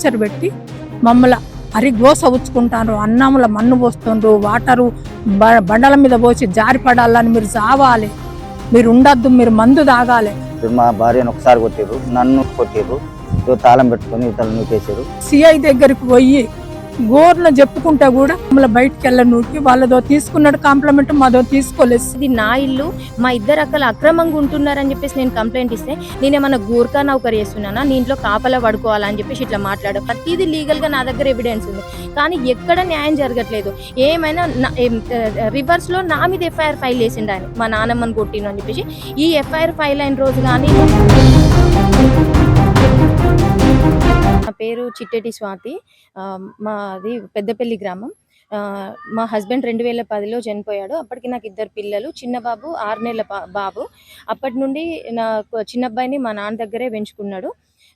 Torture పెట్టి మమ్మల్ని అరిగోస ఉచ్చుకుంటారు అన్నముల మన్ను పోస్తుండ్రు వాటరు బ- బండల మీద పోసి జారి పడాలని మీరు చావాలి. మీరు ఉండద్దు మీరు మందు తాగాలి. మా భార్యను ఒకసారి కొట్టిర్రు నన్ను కొట్టిర్రు ఇగో తాళం పెట్టుకొని నూకేసారు సిఐ దగ్గరికి పోయి గోర్న చెప్పుకుంటా కూడా మమ్మల్ని బయటికి వెళ్ళనుకి వాళ్ళదో తీసుకున్నాడు కాంప్లిమెంట్ మాదో తీసుకోలేదు. ఇది నా ఇల్లు మా ఇద్దరు అక్కలు అక్రమంగా ఉంటున్నారని చెప్పేసి నేను కంప్లైంట్ ఇస్తే నేనేమన్నా గోర్ఖా నౌకర్ చేస్తున్నానా? నీ ఇంట్లో కాపలా పడుకోవాలని చెప్పేసి ఇట్లా మాట్లాడు. ప్రతిదీ లీగల్గా నా దగ్గర ఎవిడెన్స్ ఉంది. కానీ ఎక్కడ న్యాయం జరగట్లేదు. ఏమైనా రివర్స్లో నా మీద ఎఫ్ఐఆర్ ఫైల్ చేసిండు ఆయన మా నాన్నమ్మని కొట్టిను అని చెప్పేసి. ఈ ఎఫ్ఐఆర్ ఫైల్ అయిన రోజు కానీ పేరు చిట్టెటి స్వాతి. మాది పెద్దపల్లి గ్రామం. మా హస్బెండ్ రెండు వేల పదిలో చనిపోయాడు. అప్పటికి నాకు ఇద్దరు పిల్లలు చిన్న బాబు ఆరు నెలల బాబు. అప్పటి నుండి నా చిన్న అబ్బాయిని మా నాన్న దగ్గరే పెంచుకున్నాడు.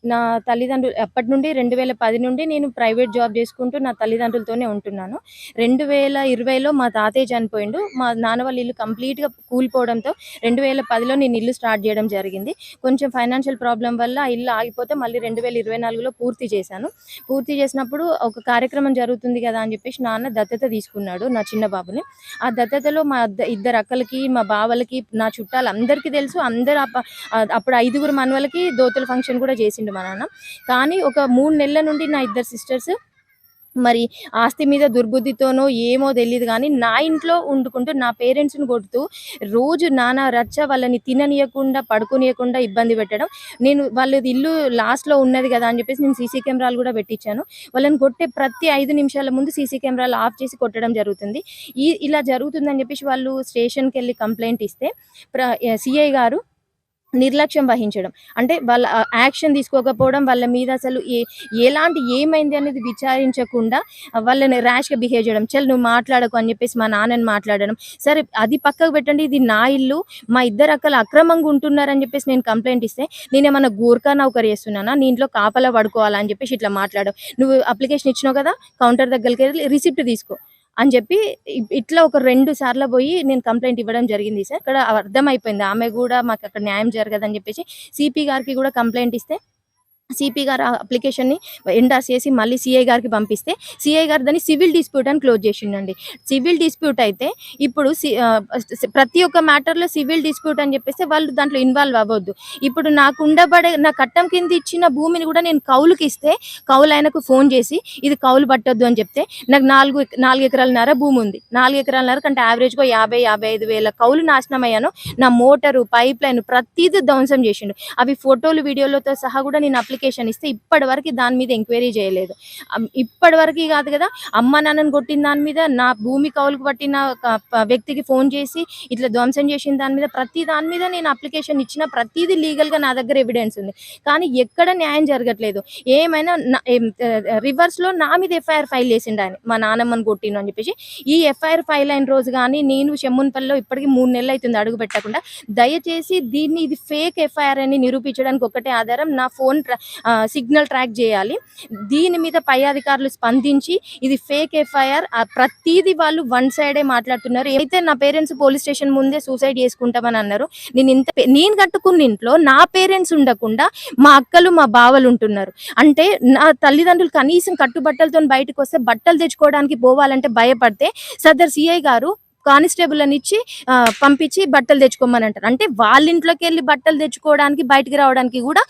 నా తల్లిదండ్రులు అప్పటి నుండి? రెండు వేల పది నుండి నేను ప్రైవేట్ జాబ్ చేసుకుంటూ నా తల్లిదండ్రులతోనే ఉంటున్నాను. రెండు వేల ఇరవైలో మా తాతయ్య చనిపోయిండు. మా నాన్న వాళ్ళ ఇల్లు కంప్లీట్గా కూలిపోవడంతో రెండు వేల పదిలో నేను ఇల్లు స్టార్ట్ చేయడం జరిగింది. కొంచెం ఫైనాన్షియల్ ప్రాబ్లం వల్ల ఆ ఇల్లు ఆగిపోతే మళ్ళీ రెండు వేల ఇరవై నాలుగులో పూర్తి చేశాను. పూర్తి చేసినప్పుడు ఒక కార్యక్రమం జరుగుతుంది కదా అని చెప్పేసి నాన్న దత్తత తీసుకున్నాడు నా చిన్న బాబుని. ఆ దత్తతలో మా ఇద్దరు అక్కలకి మా బావలకి నా చుట్టాలు అందరికీ తెలుసు. అందరు అప్ప- అప్పుడు ఐదుగురు మనవలకి దోతుల ఫంక్షన్ కూడా చేసిండు మా నాన్న. కానీ ఒక మూడు నెలల నుండి నా ఇద్దరు సిస్టర్స్ మరి ఆస్తి మీద దుర్బుద్ధితోనో ఏమో తెలియదు కానీ నా ఇంట్లో వండుకుంటూ నా పేరెంట్స్ని కొడుతూ రోజు నానా రచ్చ వాళ్ళని తిననీయకుండా పడుకునియకుండా ఇబ్బంది పెట్టడం. నేను వాళ్ళది ఇల్లు లాస్ట్లో ఉన్నది కదా అని చెప్పేసి నేను సీసీ కెమెరాలు కూడా పెట్టించాను. వాళ్ళని కొట్టే ప్రతి ఐదు నిమిషాల ముందు సీసీ కెమెరాలు ఆఫ్ చేసి కొట్టడం జరుగుతుంది. ఈ ఇలా జరుగుతుందని చెప్పేసి వాళ్ళు స్టేషన్కి వెళ్ళి కంప్లైంట్ ఇస్తే ప్ర సిఐ గారు నిర్లక్ష్యం వహించడం. అంటే వాళ్ళ యాక్షన్ తీసుకోకపోవడం వాళ్ళ మీద అసలు ఏ ఎలాంటి ఏమైంది అనేది విచారించకుండా వాళ్ళని ర్యాష్గా బిహేవ్ చేయడం. చల్ నువ్వు మాట్లాడకు అని చెప్పేసి మా నాన్నని మాట్లాడడం. సరే అది పక్కకు పెట్టండి ఇది నా ఇల్లు మా ఇద్దరు అక్కలు అక్రమంగా ఉంటున్నారని చెప్పేసి నేను కంప్లైంట్ ఇస్తే నేనేమన్నా గోర్ఖా నౌకర్ చేస్తున్నానా? నీ ఇంట్లో కాపలా పడుకోవాలని చెప్పేసి ఇట్లా మాట్లాడడం. నువ్వు అప్లికేషన్ ఇచ్చినావు కదా కౌంటర్ దగ్గరికి వెళ్ళి రిసిప్ట్ తీసుకో. అని చెప్పి ఇట్లా ఒక రెండు సార్లు పోయి నేను కంప్లైంట్ ఇవ్వడం జరిగింది సార్. ఇక్కడ అర్థమైపోయింది. ఆమె కూడా మాకు అక్కడ న్యాయం జరగదని చెప్పేసి సిపి గారికి కూడా కంప్లైంట్ ఇస్తే సిపి గారు అప్లికేషన్ని ఎండార్స్ చేసి మళ్ళీ సిఐ గారికి పంపిస్తే సిఐ గారు దాన్ని సివిల్ డిస్ప్యూట్ అని క్లోజ్ చేసిండండి. సివిల్ డిస్ప్యూట్ అయితే ఇప్పుడు సి- ప్రతి ఒక్క మ్యాటర్లో సివిల్ డిస్ప్యూట్ అని చెప్పేస్తే వాళ్ళు దాంట్లో ఇన్వాల్వ్ అవ్వద్దు. ఇప్పుడు నాకు ఉండబడే నా కట్టం కింద ఇచ్చిన భూమిని కూడా నేను కౌలుకి ఇస్తే కౌలు ఆయనకు ఫోన్ చేసి ఇది కౌలు పట్టొద్దు అని చెప్తే నాకు నాలుగు నాలుగు ఎకరాలన్నర భూమి ఉంది. నాలుగు ఎకరాలన్నర కంటే యావరేజ్గా యాభై యాభై ఐదు వేల కౌలు నాశనం అయ్యాను నా మోటారు పైప్ లైన్ ప్రతిదీ ధ్వంసం చేసిండు. అవి ఫోటోలు వీడియోలతో సహా కూడా నేను అప్లికేషన్ ఇస్తే ఇప్పటి వరకు దాని మీద ఎంక్వైరీ చేయలేదు. ఇప్పటివరకు కాదు కదా అమ్మ నాన్నని కొట్టిన దాని మీద నా భూమి కౌలుకు పట్టిన వ్యక్తికి ఫోన్ చేసి ఇట్లా ధ్వంసం చేసిన దాని మీద ప్రతి దాని మీద నేను అప్లికేషన్ ఇచ్చిన ప్రతిదీ లీగల్గా నా దగ్గర ఎవిడెన్స్ ఉంది. కానీ ఎక్కడ న్యాయం జరగట్లేదు. ఏమైనా రివర్స్లో నా మీద ఎఫ్ఐఆర్ ఫైల్ చేసిండు ఆయన మా నాన్నమ్మని కొట్టిను అని చెప్పేసి. ఈ ఎఫ్ఐఆర్ ఫైల్ అయిన రోజు కానీ నేను చెమ్మున్పల్లిలో ఇప్పటికి మూడు నెలలు అవుతుంది అడుగు పెట్టకుండా దయచేసి దీన్ని ఇది ఫేక్ ఎఫ్ఐఆర్ అని నిరూపించడానికి ఒకటే ఆధారం నా ఫోన్ సిగ్నల్ ట్రాక్ చేయాలి. దీని మీద పై అధికారులు స్పందించి ఇది ఫేక్ ఎఫ్ఐఆర్. ప్రతిదీ వాళ్ళు వన్ సైడే మాట్లాడుతున్నారు. అయితే నా పేరెంట్స్ పోలీస్ స్టేషన్ ముందే సూసైడ్ చేసుకుంటామని అన్నారు నేను ఇంత నేను కట్టుకున్న ఇంట్లో నా పేరెంట్స్ ఉండకుండా మా అక్కలు మా బావలు ఉంటున్నారు. అంటే నా తల్లిదండ్రులు కనీసం కట్టుబట్టలతో బయటకు వస్తే బట్టలు తెచ్చుకోవడానికి పోవాలంటే భయపడితే సదర్ సిఐ గారు కానిస్టేబుల్ అని ఇచ్చి ఆ, పంపించి బట్టలు తెచ్చుకోమని అంటారు. అంటే వాళ్ళ ఇంట్లోకి వెళ్ళి బట్టలు తెచ్చుకోవడానికి బయటికి రావడానికి కూడా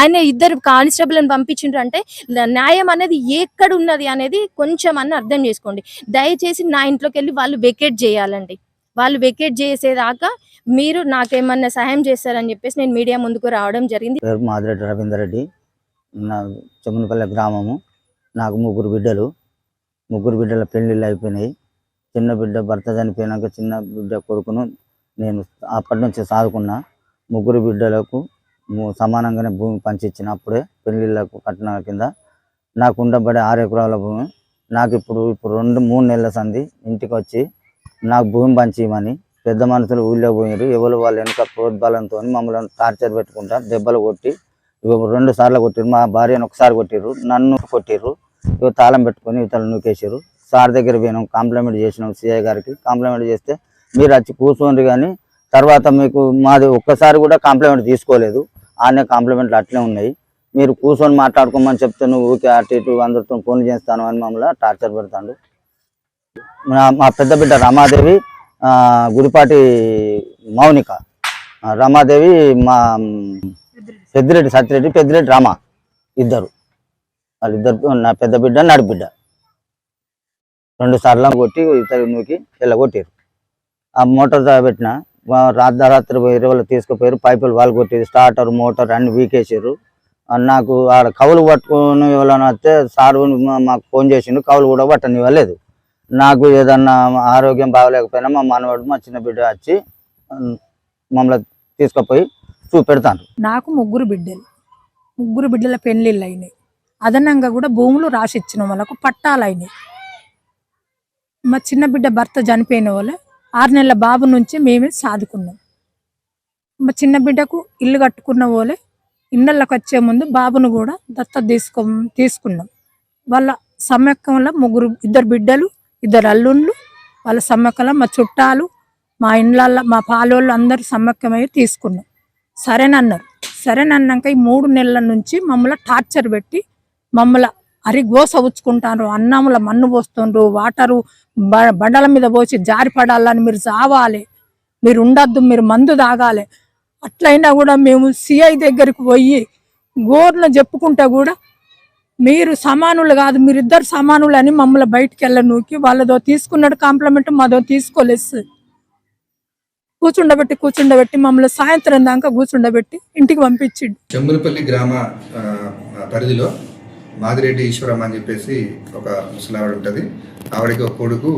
ఆయన ఇద్దరు కానిస్టేబుల్ అని పంపించిండ్రు అంటే న్యాయం అనేది ఎక్కడ ఉన్నది అనేది కొంచెం అన్న అర్థం చేసుకోండి. దయచేసి నా ఇంట్లోకి వెళ్ళి వాళ్ళు వెకేట్ చేయాలండి. వాళ్ళు వెకేట్ చేసేదాకా మీరు నాకేమన్నా సహాయం చేస్తారని చెప్పేసి నేను మీడియా ముందుకు రావడం జరిగింది. పేరు మాదిరెడ్డి రవీందర్ రెడ్డి. నా చెమ్మనపల్లి గ్రామము. నాకు ముగ్గురు బిడ్డలు. ముగ్గురు బిడ్డల పెళ్ళిళ్ళు అయిపోయినాయి. చిన్న బిడ్డ భర్త చనిపోయినాక చిన్న బిడ్డ కొడుకును నేను అప్పటి నుంచి సాదుకున్నా. ముగ్గురు బిడ్డలకు సమానంగానే భూమి పంచిచ్చిన. అప్పుడే పెళ్ళిళ్ళకు కట్టిన కింద నాకు ఉండబడే ఆరు ఎకరాల భూమి. నాకు ఇప్పుడు ఇప్పుడు రెండు మూడు నెలల సంది ఇంటికి వచ్చి నాకు భూమి పంచేయమని పెద్ద మనుషులు ఊళ్ళో పోయారు ఎవరు వాళ్ళు వెనుక ప్రోద్బలంతో మమ్మల్ని టార్చర్ పెట్టుకుంటా దెబ్బలు కొట్టి రెండు సార్లు కొట్టిర్రు. మా భార్యను ఒకసారి కొట్టిరు నన్ను కొట్టిరు ఇగో తాళం పెట్టుకొని ఇతరులు నూకేసారు సార్ దగ్గర పోయినాం కాంప్లిమెంట్ చేసినాం సిఐ గారికి. కాంప్లిమెంట్ చేస్తే మీరు వచ్చి కూర్చోండి కానీ తర్వాత మీకు మాది ఒక్కసారి కూడా కాంప్లిమెంట్ తీసుకోలేదు. ఆనే కాంప్లిమెంట్లు అట్లే ఉన్నాయి. మీరు కూర్చొని మాట్లాడుకోమని చెప్తే నువ్వు ఊరికే అటు ఇటు అందరితో ఫోన్లు చేస్తాను అని మమ్మల్ని టార్చర్ పెడతాడు. మా- మా పెద్ద బిడ్డ రమాదేవి గుడిపాటి మౌనిక. రమాదేవి మా పెద్దిరెడ్డి సత్యరెడ్డి పెద్దిరెడ్డి రామ ఇద్దరు. వాళ్ళిద్దరు నా పెద్ద బిడ్డ నడు బిడ్డ రెండు సార్లు కొట్టి ఇతరు నూకి వెళ్ళగొట్టారు ఆ మోటార్ పెట్టిన రాత్రి ఇరవై తీసుకుపోయారు పైపులు వాళ్ళు కొట్టేది స్టార్టర్ మోటార్ అన్ని వీకేసారు నాకు ఆడ కవులు పట్టుకుని ఎవరైనా వస్తే సార్ మాకు ఫోన్ చేసిండు కవులు కూడా పట్టనివ్వలేదు. నాకు ఏదన్నా ఆరోగ్యం బాగలేకపోయినా మా మనవాడు మా చిన్న బిడ్డ వచ్చి మమ్మల్ని తీసుకుపోయి చూపెడతాను నాకు ముగ్గురు బిడ్డలు. ముగ్గురు బిడ్డల పెళ్ళిళ్ళు అయినాయి అదనంగా కూడా భూములు రాసిచ్చిన వాళ్ళకు పట్టాలు అయినాయి మా చిన్న బిడ్డ భర్త చనిపోయిన వాళ్ళ ఆరు నెలల బాబు నుంచి మేమే సాదుకున్నాం. మా చిన్న బిడ్డకు ఇల్లు కట్టుకున్న వాళ్ళే ఇళ్ళకి వచ్చే ముందు బాబును కూడా దత్త తీసుకో తీసుకున్నాం. వాళ్ళ సమ్మక్కంలో ముగ్గురు ఇద్దరు బిడ్డలు ఇద్దరు అల్లుళ్ళు వాళ్ళ సమ్మక్కంలో మా చుట్టాలు మా ఇండ్లల్లో మా పాలోళ్ళు అందరూ సమ్మక్కమై తీసుకున్నాం. సరేనన్నారు. సరేనన్నాక ఈ మూడు నెలల నుంచి మమ్మల్ని టార్చర్ పెట్టి మమ్మల్ని అరిగోస ఉచ్చుకుంటారు అన్నముల మన్ను పోస్తుండ్రు వాటరు బండల మీద పోసి జారి పడాలని మీరు చావాలి. మీరు ఉండద్దు మీరు మందు తాగాలి. అట్లయినా కూడా మేము సిఐ దగ్గరికి పోయి గోర్లు చెప్పుకుంటే కూడా మీరు సమానులు కాదు మీరిద్దరు సమానులు అని మమ్మల్ని బయటికి వెళ్ళ నూకి వాళ్ళదో తీసుకున్నాడు కాంప్లిమెంట్ మాదో తీసుకోలేసు కూర్చుండబెట్టి కూర్చుండబెట్టి మమ్మల్ని సాయంత్రం దాకా కూర్చుండబెట్టి ఇంటికి పంపించిండు. చెంబులపల్లి గ్రామ పరిధిలో మాదిరెడ్డి ఈశ్వరం అని చెప్పేసి ఒక ముసలావిడ ఉంటుంది. ఆవిడకి ఒక కొడుకు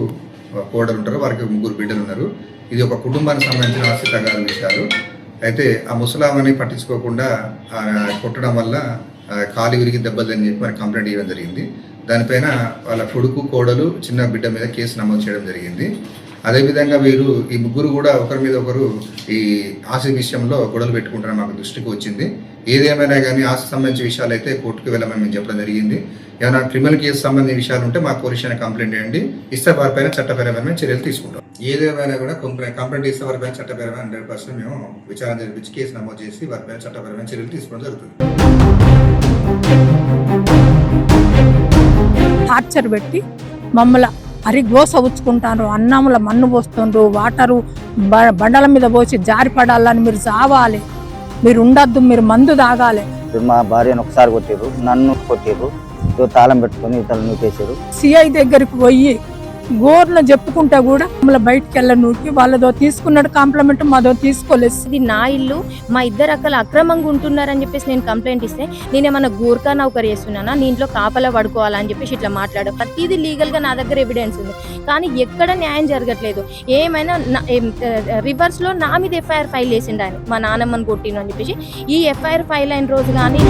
కోడలు ఉంటారు. వారికి ముగ్గురు బిడ్డలు ఉన్నారు. ఇది ఒక కుటుంబానికి సంబంధించిన ఆస్తి తగాద విషయాలు అయితే ఆ ముసలామని పట్టించుకోకుండా కొట్టడం వల్ల కాలు విరిగి దెబ్బలని చెప్పి మరి కంప్లైంట్ ఇవ్వడం జరిగింది. దానిపైన వాళ్ళ కొడుకు కోడలు చిన్న బిడ్డ మీద కేసు నమోదు చేయడం జరిగింది. అదేవిధంగా వీరు ఈ ముగ్గురు కూడా ఒకరి మీద ఒకరు ఈ ఆస్తి విషయంలో గొడవలు పెట్టుకుంటారని మాకు దృష్టికి వచ్చింది. ఏదేమైనా కానీ ఆస్తి సంబంధించిన విషయాలు అయితే కోర్టుకు వెళ్ళమని మేము చెప్పడం జరిగింది. ఏమైనా క్రిమినల్ కేసు సంబంధించిన విషయాలు ఉంటే మా పోలీస్ కంప్లైంట్ చేయండి. ఇస్తే వారిపైన చట్టపరమైన చర్యలు తీసుకుంటాం. ఏదేమైనా కూడా కంప్లైంట్ కంప్లైంట్ ఇస్తే వారిపైన చట్టపరమైన హండ్రెడ్ పర్సెంట్ మేము విచారణ జరిపించి కేసు నమోదు చేసి వారిపైన చట్టపరమైన చర్యలు తీసుకోవడం జరుగుతుంది. టార్చర్ పెట్టి మమ్మల్ని అరి గోస ఉచ్చుకుంటారు అన్నముల మన్ను పోస్తుండ్రు. వాటరు బ- బండల మీద పోసి జారి పడాలని మీరు చావాలి. మీరు ఉండద్దు మీరు మందు తాగాలి. మా భార్యను ఒకసారి కొట్టారు నన్ను కొట్టారు తాళం పెట్టుకొని ఇతను సిఐ దగ్గరికి పోయి గోర్లు చెప్పుకుంటా కూడా మమ్మల్ని బయటికి వెళ్ళనుకి వాళ్ళదో తీసుకున్నాడు కాంప్లిమెంట్ మాదో తీసుకోలేదు. ఇది నా ఇల్లు మా ఇద్దరు అక్కలు అక్రమంగా ఉంటున్నారని చెప్పేసి నేను కంప్లైంట్ ఇస్తే నేనేమన్నా గోర్కా నౌకర్ చేస్తున్నానా? నీ ఇంట్లో కాపలా పడుకోవాలని చెప్పేసి ఇట్లా మాట్లాడు. ప్రతిదీ లీగల్గా నా దగ్గర ఎవిడెన్స్ ఉంది. కానీ ఎక్కడ న్యాయం జరగట్లేదు. ఏమైనా రివర్స్లో నా మీద ఎఫ్ఐఆర్ ఫైల్ చేసిండు ఆయన. మా నాన్నమ్మని కొట్టిను అని చెప్పేసి. ఈ ఎఫ్ఐఆర్ ఫైల్ అయిన రోజు కానీ